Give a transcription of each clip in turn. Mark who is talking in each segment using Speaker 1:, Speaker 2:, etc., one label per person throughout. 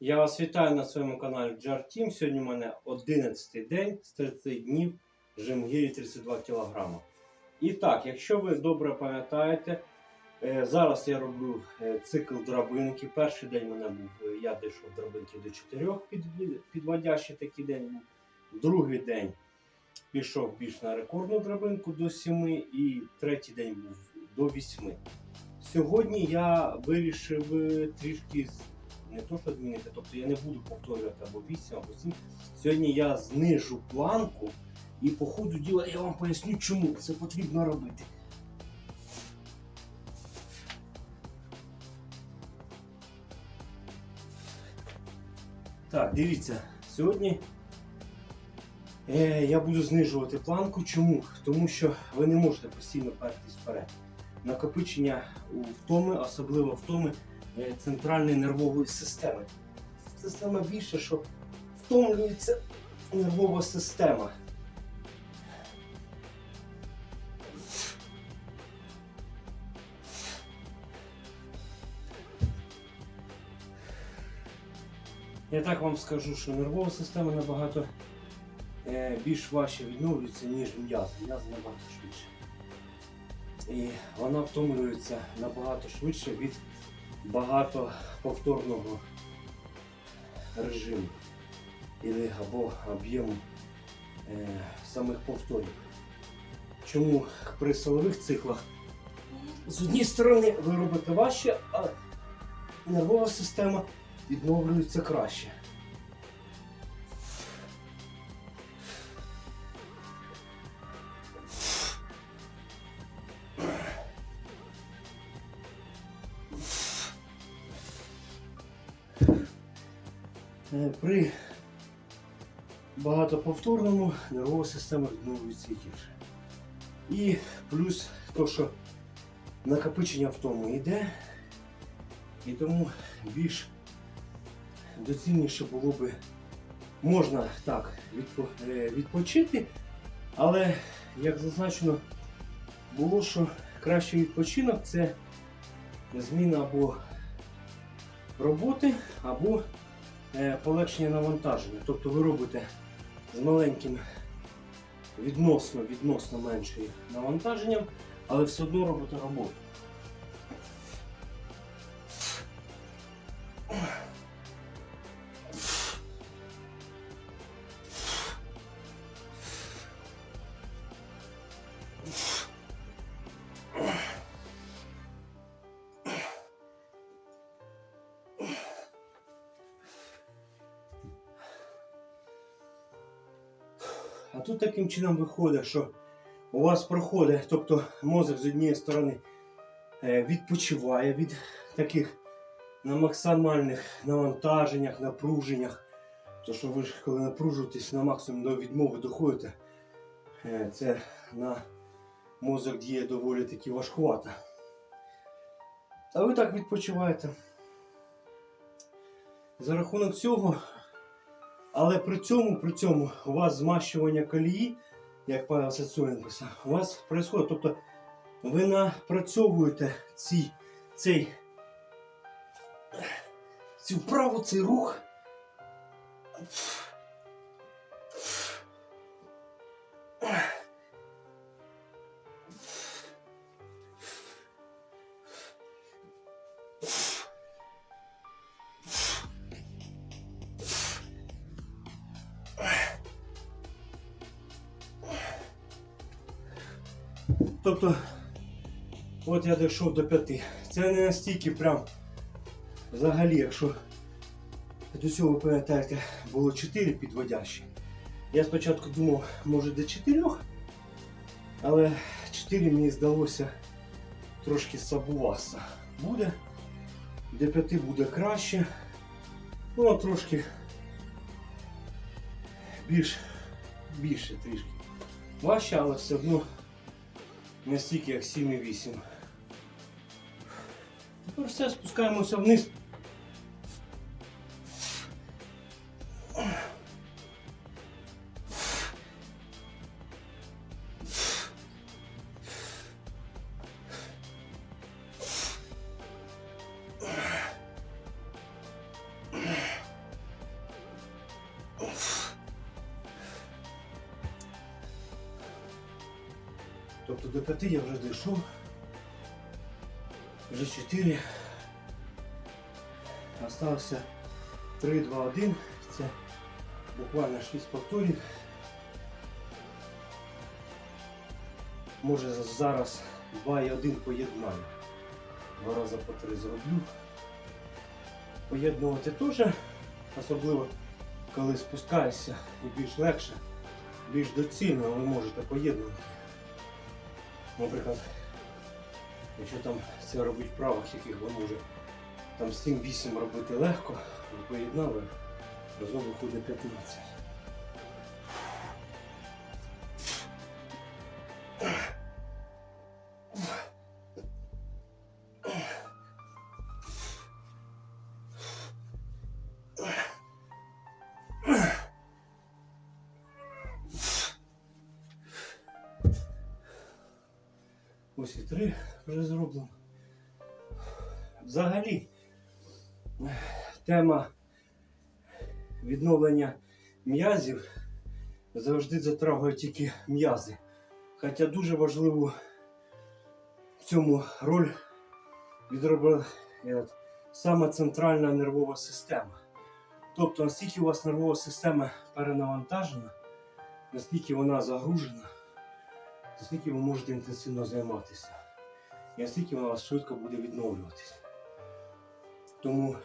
Speaker 1: Я вас вітаю на своєму каналі Jar Team. Сьогодні у мене 11 день з 30 днів жимгірі 32 кг. І так, якщо ви добре пам'ятаєте, е, зараз я роблю е, цикл драбинки. Перший день у мене був, е, я дійшов драбинки до 4 під, підводящий такий день був. Другий день пішов більш на рекордну драбинку до 7 і третій день був до 8. Сьогодні я вирішив трішки не то, що змінити, тобто я не буду повторювати або 8, або 7. Сьогодні я знижу планку і по ходу діла я вам поясню, чому це потрібно робити. Так, дивіться, сьогодні е, я буду знижувати планку. Чому? Тому що ви не можете постійно пертись вперед. Накопичення у втоми, особливо втоми центральної нервової системи. Саме більше, що втомлюється нервова система. Я так вам скажу, що нервова система набагато е, більш важче відновлюється, ніж м'яз. М'яз набагато швидше. І вона втомлюється набагато швидше від багатоповторного режиму Ілі- або об'єму е, самих повторів. Чому при силових циклах з однієї сторони ви робите важче, а нервова система відновлюється краще. При багатоповторному нервова система відновлюється гірше. І плюс то, що накопичення в тому йде, і тому більш доцільніше було би можна так е, відпочити, але як зазначено, було, що кращий відпочинок це зміна або роботи, або е, полегшення навантаження. Тобто ви робите з маленьким відносно відносно меншим навантаженням, але все одно робите роботу. А тут таким чином виходить, що у вас проходить, тобто мозок з однієї сторони е, відпочиває від таких на максимальних навантаженнях, напруженнях. То що ви ж коли напружуєтесь на максимум до відмови доходите, е, це на мозок діє доволі таки важкувато. А ви так відпочиваєте. За рахунок цього але при цьому, при цьому у вас змащування колії, як Павел Сацурин писав, у вас відбувається. Тобто ви напрацьовуєте ці, цей, цю вправу, цей рух. Тобто, от я дійшов до п'яти. Це не настільки прям взагалі, якщо до цього пам'ятаєте, було 4 підводящі. Я спочатку думав, може до 4, але 4 мені здалося трошки сабуваса. Буде. До 5 буде краще. Ну, а трошки більш, більше трішки. Важче, але все одно не стільки як 7,8. Тепер все, спускаємося вниз. Тобто до 5 я вже дійшов. Вже 4. Остався 3, 2, 1. Це буквально 6 повторів. Може зараз 2 і 1 поєднаю. Два рази по 3 зроблю. Поєднувати теж, особливо коли спускаєшся і більш легше, більш доцільно ви можете поєднувати. Наприклад, якщо там це робить в правах, яких воно може там 7-8 робити легко, ви поєднали, разом виходить 15. Ось і три вже зроблено. Взагалі, тема відновлення м'язів завжди затрагує тільки м'язи. Хоча дуже важливу в цьому роль відробила е, саме центральна нервова система. Тобто, наскільки у вас нервова система перенавантажена, наскільки вона загружена, наскільки ви можете інтенсивно займатися, і наскільки вона вас швидко буде відновлюватися. Тому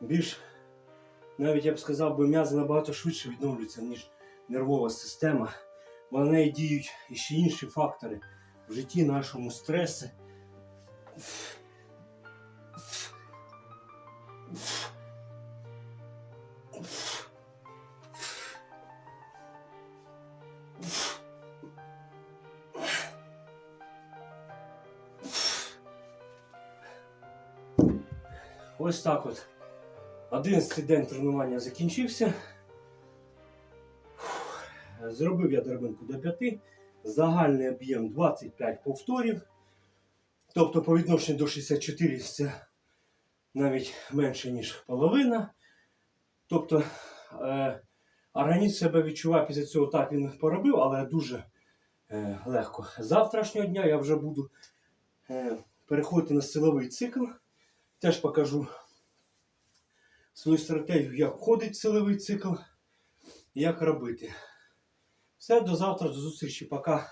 Speaker 1: більш, навіть я б сказав, би м'язи набагато швидше відновлюються, ніж нервова система. Бо на неї діють ще інші фактори в житті нашому стреси. Ось так от. 11 день тренування закінчився. Зробив я драбинку до 5. Загальний об'єм 25 повторів. Тобто по відношенню до 64 це навіть менше, ніж половина. Тобто е, організм себе відчуває після цього так він поробив, але дуже е, легко. З Завтрашнього дня я вже буду е, переходити на силовий цикл. Теж покажу свою стратегію, як входить силовий цикл і як робити. Все, до завтра, до зустрічі, пока.